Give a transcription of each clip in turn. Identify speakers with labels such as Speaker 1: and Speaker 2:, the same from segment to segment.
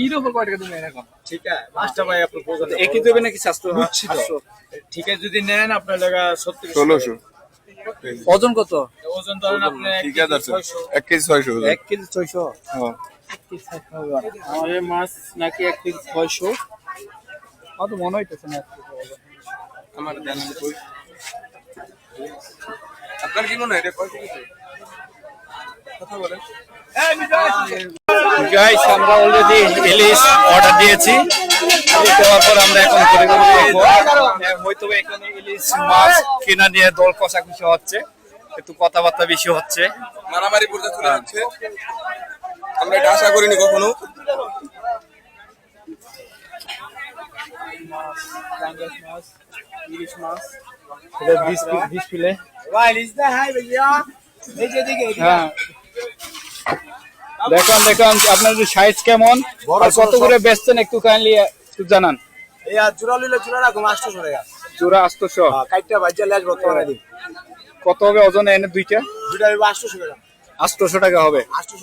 Speaker 1: ইর কয় টাকা দিবেন এখন
Speaker 2: ঠিক আছে মাছটা ভাই আপনার পছন্দ
Speaker 1: একই দেবে নাকি স্বাস্থ্য?
Speaker 2: বুঝছি তো ঠিক আছে যদি নেন আপনার লাগা সত্তর
Speaker 3: ষোলোশো।
Speaker 1: ওজন কত?
Speaker 2: ওজন ধরেন আপনার
Speaker 3: ঠিক
Speaker 2: কেজি
Speaker 3: আছে এক কেজি ছয়শো ওজন।
Speaker 1: এক কেজি ছয়শো?
Speaker 3: হ্যাঁ।
Speaker 1: আমাদের মাছ নাকি এক কেজি ছয়শো। আমার তো মনে হইতেছে না
Speaker 3: আমার কই। আপনার কি মনে হয়? এটা কয় কথা বলেন।
Speaker 1: গাইস আমরা অলরেডি ইলিশ অর্ডার দিয়েছি। দেওয়ার পর আমরা এখন হ্যাঁ, হয়তো এখানে ইলিশ মাছ কিনা নিয়ে দল কষাকষি হচ্ছে। একটু কথাবার্তা বেশি হচ্ছে।
Speaker 3: মারামারি পর্যন্ত চলে যাচ্ছে। আমরা এটা আশা করিনি কখনো।
Speaker 1: ইলিশ মাছ এটা বিশ পি- বিশ পিলে। হ্যাঁ। দেখুন দেখুন আপনার সাইজ কেমন আর কত করে বেচছেন একটু কাইন্ডলি একটু জানান।
Speaker 2: এই আর জোড়া লইলে জোড়া রাখুন আটশো টাকা।
Speaker 1: চূড়া আটশোশো
Speaker 2: কাইটটা বাজ্যা লেজ বর্তমানে দিন।
Speaker 1: কত হবে ওজনে এনে দুইটা?
Speaker 2: দুইটা টাকা।
Speaker 1: হবে।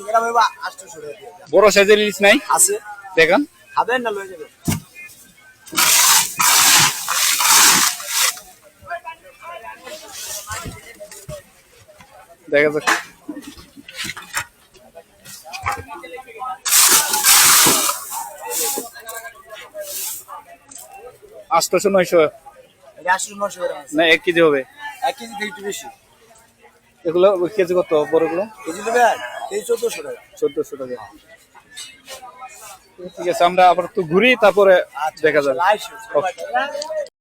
Speaker 2: টাকা টাকা।
Speaker 1: বড় সাইজের ইলিশ নাই?
Speaker 2: আছে।
Speaker 1: দেখেন।
Speaker 2: খাবেন না লয়ে যাবেন?
Speaker 1: দেখা যাক। আটশোশো নয়শো। না এক কেজি হবে।
Speaker 2: এক কেজি একটু বেশি।
Speaker 1: এগুলো কেজি কত? বড়গুলো?
Speaker 2: কেজি কেজি চোদ্দশো টাকা।
Speaker 1: চোদ্দশো টাকা। ঠিক আছে আমরা আবার তো ঘুরি তারপরে দেখা যাবে।
Speaker 2: আচ্ছা।